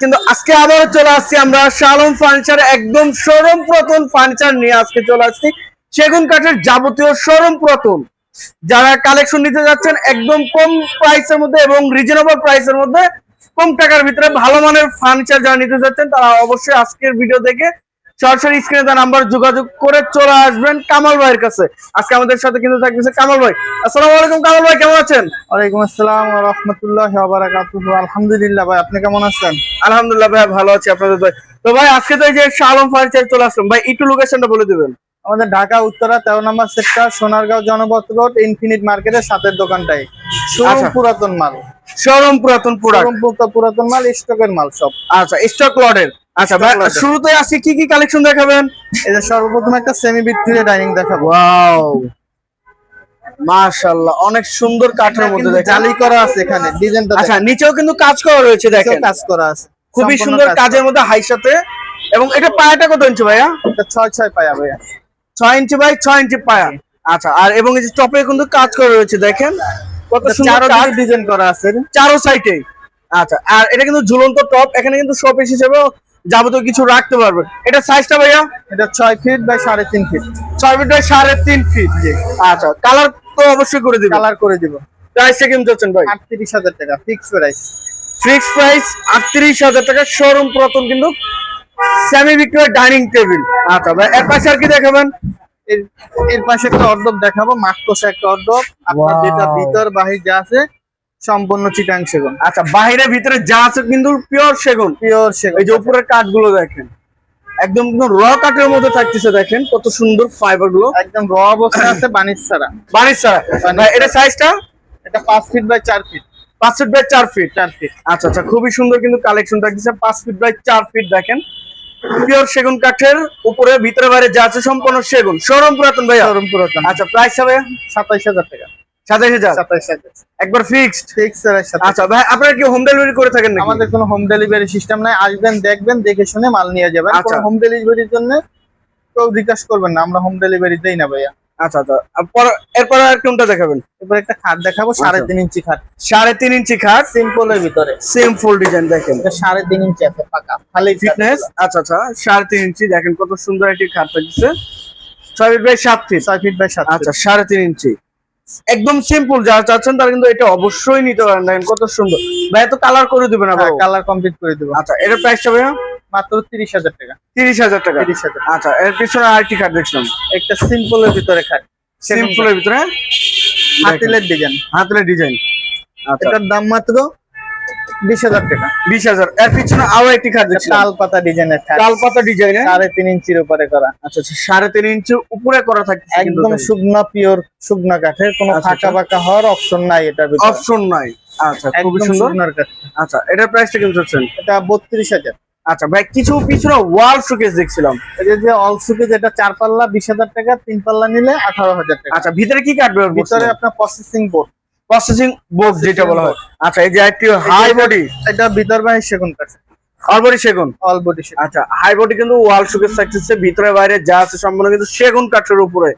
কিন্তু আজকে আবারও চলে আসছি আমরা শালম ফার্নিচার, একদম সরম ফার্নিচার নিয়ে আজকে চলে আসছি। সেগুন কাঠের যাবতীয় সরম প্রথম যারা কালেকশন নিতে যাচ্ছেন, একদম কম প্রাইসের মধ্যে এবং রিজনেবল প্রাইসের মধ্যে কম টাকার ভিতরে ভালো মানের ফার্নিচার যারা নিতে যাচ্ছেন, তারা অবশ্যই আজকের ভিডিও দেখে সরাসরি স্ক্রিনে তার নাম্বার যোগাযোগ করে চলে আসবেন কামাল ভাইয়ের কাছে। আজকে আমাদের সাথে কিন্তু থাকতেছে কামাল ভাই। আসসালামু আলাইকুম কামাল ভাই কেমন আছেন? ওয়ালাইকুম আসসালাম ওয়া রাহমাতুল্লাহি ওয়া বারাকাতুহু। আলহামদুলিল্লাহ ভাই আপনি কেমন আছেন? আলহামদুলিল্লাহ ভাই ভালো আছি আপনাদের ভাই তো ভাই আজকে তো এই যে শালম ফার্নিচার চলে আসলাম ভাই একটু লোকেশনটা বলে দিবেন। আমাদের ঢাকা উত্তরা তেরো number sector Sonargaon Janapath road infinite মার্কেটের সাথের দোকানটাই। শোরুম আচ্ছা। পুরাতন মাল। শোরুম পুরাতন প্রোডাক্ট শোরুম পুরো- পুরাতন মাল স্টকের মাল সব। আচ্ছা স্টক লটের আচ্ছা ভাই। শুরুতে আজকে কি কি কালেকশন দেখাবেন? এই যে সর্বপ্রথম একটা সেমি ভিক্টোরিয়া ডাইনিং দেখাবো। ওয়াও মাশাআল্লাহ অনেক সুন্দর কাঠের মধ্যে জালি করা আছে এখানে ডিজাইনটা আচ্ছা নিচেও কিন্তু কাজ করা রয়েছে দেখেন। কাজ করা আছে খুবই সুন্দর কাজের মধ্যে হাই সাথে। এবং এটা পায়াটা কত ইঞ্চি ভাইয়া? এটা ছয় ছয় পায়া ভাইয়া। ছয় ইঞ্চি বাই ছয় ইঞ্চি পায়া। আচ্ছা আর এবং এই যে টপে কিন্তু কাজ করা রয়েছে দেখেন। কত সুন্দর কাজ। ডিজাইন করা আছে। চারো সাইডে আচ্ছা আর এটা কিন্তু ঝুলন্ত টপ এখানে কিন্তু শোপিস হিসেবে যাবতীয় কিছু রাখতে পারবে। এটা সাইজটা ভাইয়া? এটা ছয় ফিট বাই সাড়ে তিন ফিট ছয় ফিট বাই সাড়ে তিন ফিট আচ্ছা কালার তো অবশ্যই করে দিবেন কালার করে দিব। প্রাইসটা কেমন যাচ্ছেন ভাই? আটত্রিশ হাজার টাকা ফিক্স প্রাইস ফিক্স প্রাইস আটত্রিশ হাজার টাকা। শোরুম প্রথম কিন্তু সেমি বিক্রয় ডাইনিং টেবিল আচ্ছা ভাই এর পাশে আর কি দেখাবেন? এর পাশে একটা অর্ডব দেখাবো মাঠ একটা অর্ডব আপনার যেটা ভিতর বাহির যা আছে সম্পূর্ণ চিটাং সেগুন। আচ্ছা বাইরে ভিতরে যা আছে কিন্তু পিওর সেগুন। পিওর সেগুন। এই যে উপরের কাঠগুলো দেখেন একদম র কাঠের মধ্যে থাকতেছে দেখেন কত সুন্দর ফাইবারগুলো একদম র অবস্থা আছে বানিশ ছাড়া। বাড়ির ছাড়া। ভাই এটা সাইজটা এটা পাঁচ ফিট বাই চার ফিট পাঁচ ফিট বাই চার ফিট চার ফিট আচ্ছা আচ্ছা খুবই সুন্দর কিন্তু কালেকশন থাকতেছে পাঁচ ফিট বাই চার ফিট দেখেন। পিওর সেগুন কাঠের উপরে ভিতরে বাইরে যা আছে সম্পূর্ণ সেগুন। শোরুম পুরাতন ভাইয়া? শোরুম পুরাতন। আচ্ছা প্রাইস হবে? সাতাইশ হাজার টাকা। সাতাইশ হাজার? একবার ফিক্সড ফিক্স সাথে আচ্ছা ভাই আপনারা কি হোম ডেলিভারি করে থাকেন নাকি? আমাদের কোনো হোম ডেলিভারি সিস্টেম নাই। আসবেন দেখবেন দেখে শুনে মাল নিয়ে যাবেন। আচ্ছা। হোম ডেলিভারির জন্য কেউ জিজ্ঞাস করবেন না আমরা হোম ডেলিভারি দেই না ভাইয়া। আচ্ছা আচ্ছা। এরপর আর কোনটা দেখাবেন? এবার একটা খাট দেখাবো সাড়ে তিন ইঞ্চি খাট। সাড়ে তিন ইঞ্চি খাট? ভিতরে। ডিজাইন দেখেন। সাড়ে তিন ইঞ্চি আছে পাকা। খালি ফিটনেস আচ্ছা আচ্ছা। সাড়ে তিন ইঞ্চি দেখেন কত সুন্দর একটি খাট থাকছে ছয় ফিট বাই সাত ফিট ছয় ফিট বাই সাত আচ্ছা সাড়ে তিন ইঞ্চি। একদম সিম্পল যারা চাচ্ছেন তারা কিন্তু এটা অবশ্যই নিতে পারেন। দেখেন কত সুন্দর। ভাই এত কালার করে দিবেন না ভাই কালার কমপ্লিট করে দিব। আচ্ছা এর প্রাইসটা ভাইয়া? মাত্র তিরিশ হাজার টাকা। তিরিশ হাজার টাকা। তিরিশ হাজার। আচ্ছা এর পিছনে আরটি খাট দেখছিলাম। একটা সিম্পলের ভিতরে খাট সিম্পলের ভিতরে হাতিলের ডিজাইন হাতিলের ডিজাইন আচ্ছা। এটার দাম মাত্র বিশ হাজার টাকা। বিশ হাজার। এর পিছনে আরও একটি খাট পাতা ডিজাইনের খাট। পাতা ইঞ্চির উপরে করা। আচ্ছা আচ্ছা উপরে করা থাকে একদম শুকনা পিওর শুকনা কাঠের কোনো আচ্ছা, ফাঁকা বাঁকা হওয়ার অপশন নাই ভিতরে। অপশন নাই। আচ্ছা খুবই সুন্দর। আচ্ছা এটার প্রাইসটা কেমন চাচ্ছেন? এটা বত্রিশ হাজার। আচ্ছা ভাই কিছু পিছনে ওয়াল শোকেস দেখছিলাম। এটা যে অল যেটা চার পাল্লা বিশ হাজার টাকা তিন পাল্লা নিলে আঠারো হাজার টাকা। আচ্ছা ভিতরে কি কাটবে ভিতরে আপনার প্রসেসিং বোর্ড প্রসেসিং বোর্ড যেটা বলা হয়। আচ্ছা এই যে একটি হাই বডি এটা ভিতর বাহির সেগুন কাঠ অল বডি সেগুন। অল বডি আচ্ছা হাই বডি কিন্তু ওয়াল শোকেস থাকতেছে ভিতরে বাইরে যা আছে সম্পূর্ণ কিন্তু সেগুন কাঠের উপরে।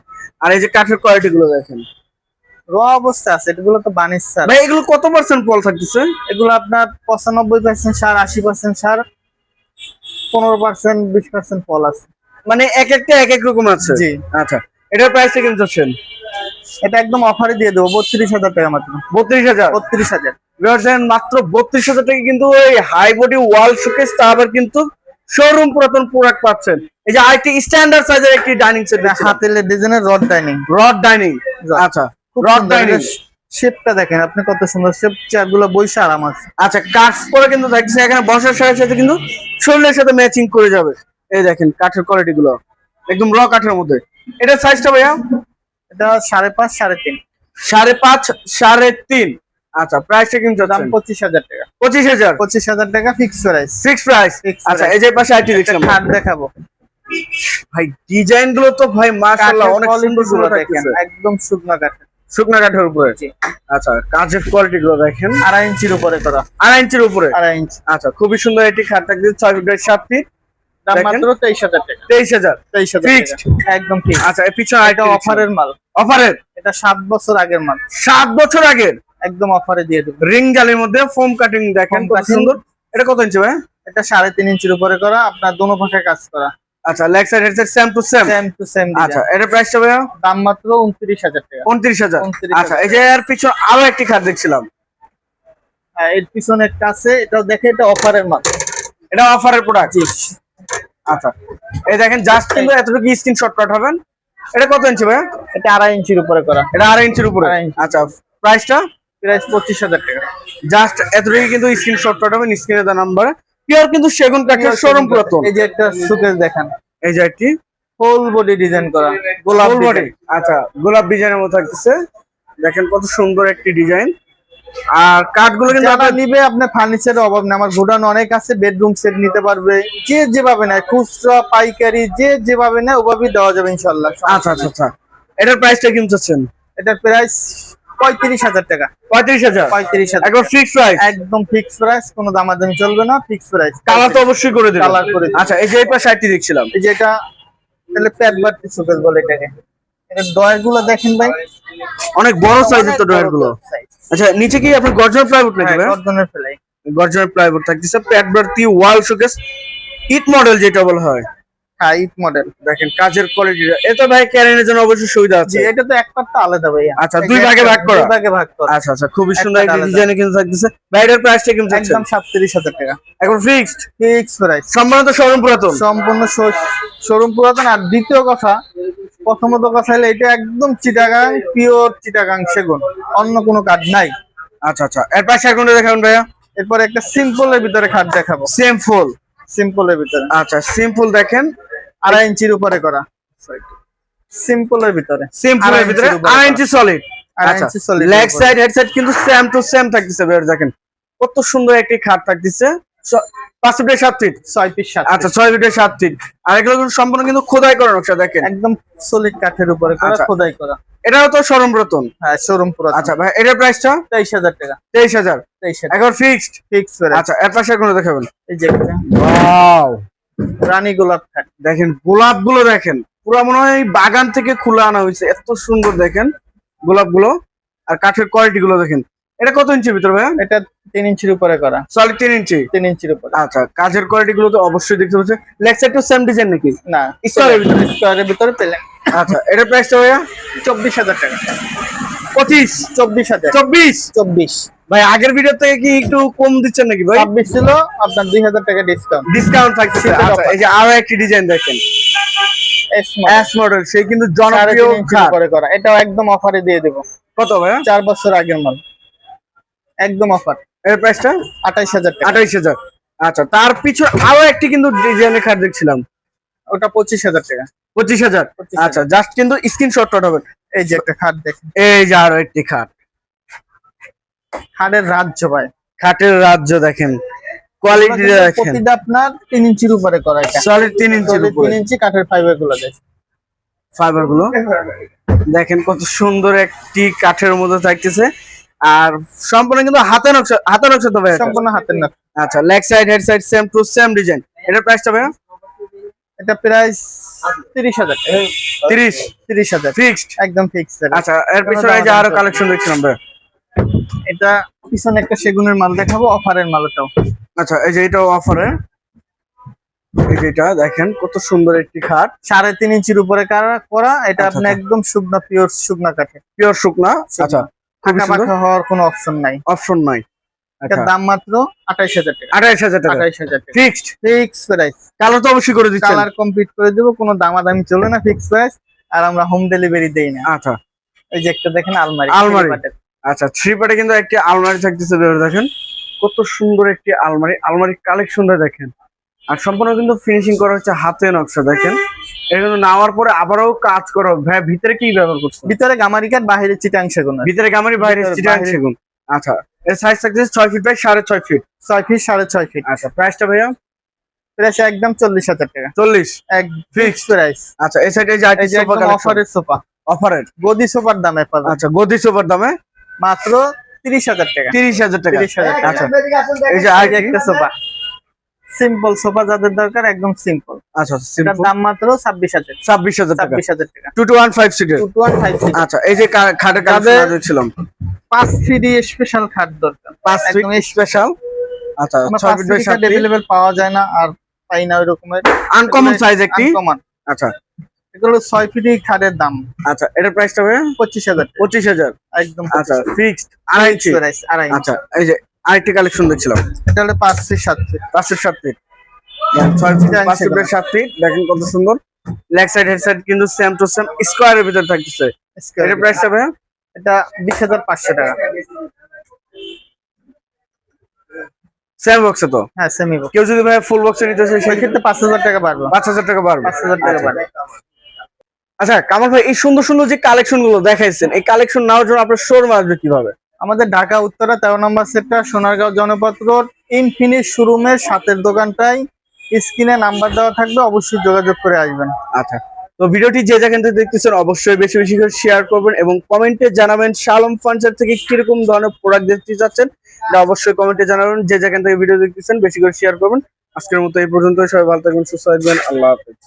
আর এই যে কাঠের কোয়ালিটি গুলো দেখেন? র অবস্থা আছে এগুলো তো বানিশ সার ভাই এগুলো কত পার্সেন্ট পল থাকতেছে? এগুলো আপনার পঁচানব্বই পার্সেন্ট সার আশি পার্সেন্ট সার পনেরো পার্সেন্ট বিশ পার্সেন্ট ফল আছে। মানে এক একটা এক এক রকম আছে? জি। আচ্ছা এটার প্রাইসটা চাচ্ছেন? এটা একদম অফারে দিয়ে দেবো বত্রিশ হাজার টাকা মাত্র। বত্রিশ হাজার? বত্রিশ হাজার। মাত্র বত্রিশ হাজার টাকা কিন্তু ওই হাই বডি ওয়াল শোকেস তা আবার কিন্তু শোরুম পুরাতন প্রোডাক্ট পাচ্ছেন। এই যে আইটি স্ট্যান্ডার্ড সাইজের একটি ডাইনিং সেট হাতের ডিজাইনের রড ডাইনিং রড ডাইনিং আচ্ছা রড ডাইনিং শেপটা দেখেন আপনি কত সুন্দর শেপ চেয়ারগুলো বইসা আরাম আছে। আচ্ছা কাঠ করে কিন্তু দেখছেন এখানে বসার সাথে সাথে কিন্তু শরীরের সাথে ম্যাচিং করে যাবে। এই দেখেন কাঠের কোয়ালিটি গুলো। একদম র কাঠের মধ্যে। এটা সাইজটা ভাইয়া? এটা সাড়ে পাঁচ সাড়ে তিন। সাড়ে পাঁচ সাড়ে তিন। আচ্ছা প্রাইসটা কিন্তু দাম পঁচিশ হাজার টাকা। পঁচিশ হাজার? পঁচিশ হাজার টাকা ফিক্স প্রাইস ফিক্স প্রাইস আচ্ছা এই যে পাশে আইটি খাট দেখাবো। ভাই ডিজাইনগুলো তো ভাই মাশাআল্লাহ অনেক সুন্দরগুলো দেখেন একদম শুকনা কাঠের। শুকনা কাঠের উপরে? আচ্ছা কাজের কোয়ালিটি গুলো দেখেন। আড়াই ইঞ্চির উপরে করা। আড়াই ইঞ্চির উপরে? আড়াই ইঞ্চি। আচ্ছা খুবই সুন্দর একটি খাট থাকছে ছয় ফিট বাই সাত ফিট দাম মাত্র তেইশ হাজার টাকা। তেইশ হাজার? তেইশ হাজার Fixed? একদম ঠিক আচ্ছা পিছনে আরেকটা অফারের মাল। অফারের এটা সাত বছর আগের মাল। সাত বছর আগের? একদম অফারে দিয়ে দেবো। রিং জালির মধ্যে ফোম কাটিং দেখেন কত সুন্দর। এটা কত ইঞ্চি ভাই? এটা সাড়ে তিন ইঞ্চির উপরে করা আপনার দোনো পাখে কাজ করা। আচ্ছা leg side head side same to same same to same আচ্ছা প্রাইসটা ভাইয়া? দাম মাত্র উনত্রিশ হাজার টাকা। উনত্রিশ হাজার। 29,000 আচ্ছা এই যে এর পিছনে আরও একটি দেখছিলাম। হ্যাঁ, এর পিছনে একটা আছে এটাও দেখে এটা অফারের মাল। এটা অফারের প্রোডাক্ট আচ্ছা এই দেখেন জাস্ট কিন্তু এতটুকু স্ক্রিনশট পাঠাবেন। এটা কত ইঞ্চি ভাইয়া? এটা আড়াই ইঞ্চির উপরে করা। এটা আড়াই ইঞ্চির উপরে। আচ্ছা প্রাইসটা প্রাইস পঁচিশ হাজার টাকা। জাস্ট এতটুকু কিন্তু স্ক্রিনশট পাঠাবেন স্ক্রিনে দেওয়া নাম্বারে। পিওর কিন্তু সেগুন কাঠের শোরুম পুরাতন। এই যে একটা সুকেস দেখেন। এই যে একটি ফুল বডি ডিজাইন করা। গোলাপ বডি আচ্ছা গোলাপ ডিজাইনের মতো থাকতেছে। দেখেন কত সুন্দর একটি ডিজাইন আর কাঠগুলো কিন্তু আপনার নিবে আপনার ফার্নিচারের অভাব নেই। আমার গোডাউন অনেক আছে বেডরুম সেট নিতে পারবে। যে যেভাবে নেয় খুচরা পাইকারি যে যেভাবে নেয় ওভাবেই দেওয়া যাবে ইনশাল্লাহ আচ্ছা আচ্ছা আচ্ছা। এটার প্রাইসটা কিন্তু চাচ্ছেন? এটার প্রাইস পঁয়ত্রিশ হাজার টাকা। পঁয়ত্রিশ হাজার? পঁয়ত্রিশ হাজার। ফিক্স প্রাইস একদম ফিক্স প্রাইস কোনো দামাদামি চলবে না ফিক্স প্রাইস কালার তো অবশ্যই করে। আচ্ছা এই যে এই পাশে একটি দেখছিলাম। এই যে এটা তাহলে বাড়তি বলে এটাকে। এটা ডয়ারগুলো দেখেন ভাই। অনেক বড় সাইজের তো ড্রয়ারগুলো আচ্ছা নিচে কি আপনার গর্জন প্লাইউড নাকি গর্জনের প্লাইউড থাকতেছে। ওয়াল শোকেস ইট মডেল যেটা বলা হয়। হ্যাঁ ইট মডেল দেখেন কাজের কোয়ালিটি এটা ভাই ক্যারিনের জন্য অবশ্যই সুবিধা আছে। এটা তো এক পার্টটা আলাদা ভাই আচ্ছা, দুই ভাগে ভাগ করা। দুই ভাগে ভাগ করা। আচ্ছা আচ্ছা খুবই সুন্দর একটা ডিজাইনে কিন্তু থাকতেছে। বাইরের প্রাইসটা কিন্তু একদম সাতত্রিশ হাজার টাকা। এখন ফিক্সড ফিক্স প্রাইস সম্মানিত শোরুম পুরাতন? সম্পূর্ণ শোরুম পুরাতন। আর দ্বিতীয় কথা প্রথমত কথা হলো এটা একদম চিটাগাং পিওর চিটাগাং সেগুন। অন্য কোনো কাজ নাই। আচ্ছা আচ্ছা। এর পাশে এখন দেখাবেন ভাইয়া? এরপর একটা সিম্পলের ভিতরে খাট দেখাবো। সেম ফুল সিম্পলের ভিতরে। আচ্ছা সিম্পল দেখেন। আড়াই ইঞ্চির উপরে করা। সিম্পলের ভিতরে। সিম্পলের ভিতরে? আড়াই ইঞ্চি সলিড আচ্ছা লেগ সাইড হেড সাইড কিন্তু সেম টু সেম থাকতেছে বের দেখেন। কত সুন্দর একটি খাট থাকতেছে। ছ- পাঁচ ফিটের সাত ফিট ছয় সাত আচ্ছা ছয় ফিটের সাত ফিট আর এগুলো সম্পূর্ণ কিন্তু খোদাই করা নকশা দেখেন। একদম সলিড কাঠের উপরে করা আচ্ছা। খোদাই করা। এটাও তো শোরুম রতন হ্যাঁ শোরুম পুরো আচ্ছা ভাই এটার প্রাইসটা তেইশ হাজার টাকা। তেইশ হাজার? তেইশ হাজার। একবার ফিক্সড করে। আচ্ছা এর পাশে এখন দেখাবেন? এই যে ওয়াও রানী গোলাপ খাট দেখেন গোলাপগুলো দেখেন পুরো মনে হয় বাগান থেকে খুলে আনা হয়েছে। এত সুন্দর দেখেন গোলাপগুলো আর কাঠের কোয়ালিটি গুলো দেখেন। এটা কত ইঞ্চির ভিতরে ভাইয়া? এটা তিন ইঞ্চির উপরে করা। সলিড তিন ইঞ্চি? তিন ইঞ্চির উপরে। আচ্ছা কাজের কোয়ালিটি গুলো তো অবশ্যই দেখতে পাচ্ছে leg side to same design নাকি? না স্কোয়ারের ভিতরে। স্কোয়ারের ভিতরে পেলেন। আচ্ছা এটার প্রাইসটা ভাইয়া? চব্বিশ হাজার টাকা। পঁচিশ? চব্বিশ হাজার। চব্বিশ? চব্বিশ। ভাই আগের ভিডিও থেকে কি একটু কম দিচ্ছেন নাকি ভাই? ছাব্বিশ ছিল আপনার দুই হাজার টাকা ডিসকাউন্ট ডিসকাউন্ট থাকছে আচ্ছা এই যে আরও একটি ডিজাইন দেখেন। এস মডেল সেই কিন্তু জনপ্রিয় উপরে করা। এটাও একদম অফারে দিয়ে দেবো। কত ভাইয়া? চার বছর আগের মাল একদম অফার এর প্রাইসটা আঠাইশ হাজার আঠাইশ হাজার। আচ্ছা তার পিছনে আরও একটি কিন্তু ডিজাইনের খাট দেখছিলাম। ওটা পঁচিশ হাজার টাকা। পঁচিশ হাজার? আচ্ছা জাস্ট কিন্তু স্ক্রিনশট হবে এই যে একটা খাট দেখেন। এই যে আরও একটি খাট খাটের রাজ্য ভাই। খাটের রাজ্য দেখেন। কোয়ালিটি দেখেন। প্রতিটা আপনার তিন ইঞ্চির উপরে করা এটা। সলিড তিন ইঞ্চির উপরে। ইঞ্চি কাঠের ফাইবারগুলো দেখেন। ফাইবারগুলো দেখেন কত সুন্দর একটি কাঠের মধ্যে থাকতেছে। আর সম্পূর্ণ কিন্তু হাতে নকশা হাতে নকশা তো ভাই সম্পূর্ণ হাতের না আচ্ছা leg side head side same to same design এটার প্রাইসটা ভাইয়া? এটা প্রাইস তিরিশ হাজার। টাকা তিরিশ? তিরিশ হাজার। ফিক্সড একদম ফিক্স আচ্ছা এর পিছনে এই যে আরও কালেকশন দেখছিলাম ভাই এটা পিছনে একটা সেগুনের মাল দেখাবো অফারের মাল ওটাও আচ্ছা এই যে এটাও অফারে এটা দেখেন কত সুন্দর একটি খাট। সাড়ে তিন ইঞ্চির উপরে কারা- করা এটা আচ্ছা, আপনি আচ্ছা। একদম শুকনা পিওর শুকনা কাঠে পিওর শুকনা। আচ্ছা হওয়ার কোনো অপশন নাই। অপশন নাই। আচ্ছা। দাম মাত্র আঠাইশ হাজার টাকা। আঠাইশ হাজার টাকা। আঠাইশ হাজার টাকা। ফিক্সড ফিক্স প্রাইস কালার তো অবশ্যই করে কালার কমপ্লিট করে দেবো কোনো দামাদামি চলে না ফিক্স প্রাইস আর আমরা হোম ডেলিভারি দেই না। আচ্ছা। এই যে একটা দেখেন আলমারি। আলমারি। আচ্ছা থ্রি পার্টে কিন্তু একটি আলমারি থাকতেছে দেখেন। কত সুন্দর একটি আলমারি। আলমারি কালেকশনটা দেখেন। আর সম্পূর্ণ কিন্তু ফিনিশিং করা হচ্ছে হাতে নকশা দেখেন। কিন্তু নেওয়ার পরে আবারও কাজ করা। ভাই ভিতরে কি ব্যবহার করছে? ভিতরে গামারি কাঠ বাহিরে চিটাং সেগুন। ভিতরে গামারি বাইরে চিটাং সেগুন। আচ্ছা এর সাইজ থাকতেছে ছয় ফিট বাই সাড়ে ছয় ফিট ছয় ফিট সাড়ে ছয় ফিট আচ্ছা প্রাইসটা ভাইয়া? প্রাইস একদম চল্লিশ হাজার টাকা। চল্লিশ? এক ফিক্স প্রাইস আচ্ছা এই সাইডে যে যে একদম অফারের সোফা অফারের গদি সোফার দামে পাবেন। আচ্ছা গদি সোফার দামে? মাত্র তিরিশ হাজার টাকা। তিরিশ হাজার টাকা। তিরিশ হাজার টাকা। আচ্ছা এই যে এই একটা সোফা সিম্পল সোফা যাদের দরকার একদম সিম্পল আচ্ছা এটার দাম মাত্র ছাব্বিশ হাজার ছাব্বিশ হাজার টাকা। ছাব্বিশ হাজার টাকা। টু টু ওয়ান ফাইভ সিটের টু টু ওয়ান ফাইভ আচ্ছা এই যে খাটের যাদের- ছিলাম পাঁচ ফিডি স্পেশাল খাট দরকার। পাঁচ ফিট স্পেশাল আচ্ছা ফিট বাই ফিট পাওয়া যায় না আর পাই না ওই রকমের। আনকমন সাইজ একটি? আচ্ছা। এগুলো খাটের দাম। আচ্ছা এটার প্রাইসটা হবে পঁচিশ হাজার পঁচিশ হাজার। একদম আচ্ছা ফিক্সড আড়াই ইঞ্চি আড়াই ইঞ্চি। আচ্ছা এই যে আরেকটি কালেকশন দেখছিলাম। এটা হলো পাঁচ ফিট সাত ফিট। পাঁচ ফিট সাত ফিট। ছয় ফিট এটা পাঁচ ফিট সাত ফিট দেখেন কত সুন্দর। লেগ সাইড হেড সাইড কিন্তু সেম টু সেম স্কোয়ারের ভিতরে থাকতেছে। এটার প্রাইসটা হবে? এটা বিশ হাজার পাঁচশো টাকা। সেম বক্সে তো? হ্যাঁ সেমি কেউ যদি ভাই ফুল বক্সে নিতে চায় সেই সেক্ষেত্রে ক্ষেত্রে পাঁচ হাজার টাকা বাড়বে। পাঁচ হাজার টাকা বাড়বে। পাঁচ হাজার টাকা আচ্ছা। বাড়বে। আচ্ছা কামাল ভাই এই সুন্দর সুন্দর যে কালেকশনগুলো দেখাইছেন এই কালেকশন নেওয়ার জন্য আপনার শোরুম আসবে কীভাবে? আমাদের ঢাকা, উত্তরা, তেরো number sector Sonargaon Janapath road, infinite শোরুমের সাতের দোকানটাই স্ক্রিনে নাম্বার দেওয়া থাকবে, অবশ্যই যোগাযোগ করে আসবেন। আচ্ছা তো ভিডিওটি যে যেখান থেকে দেখতেছেন, অবশ্যই বেশি বেশি করে শেয়ার করবেন এবং কমেন্টে জানাবেন শালম ফার্নিচার থেকে কীরকম ধরনের প্রোডাক্ট দেখতে চাচ্ছেন। এটা অবশ্যই কমেন্টে জানাবেন যে যেখান থেকে ভিডিও দেখতেছেন, বেশি করে শেয়ার করবেন। আজকের মতো এই পর্যন্ত সবাই ভালো থাকবেন, সুস্থ থাকবেন, আল্লাহ হাফেজ।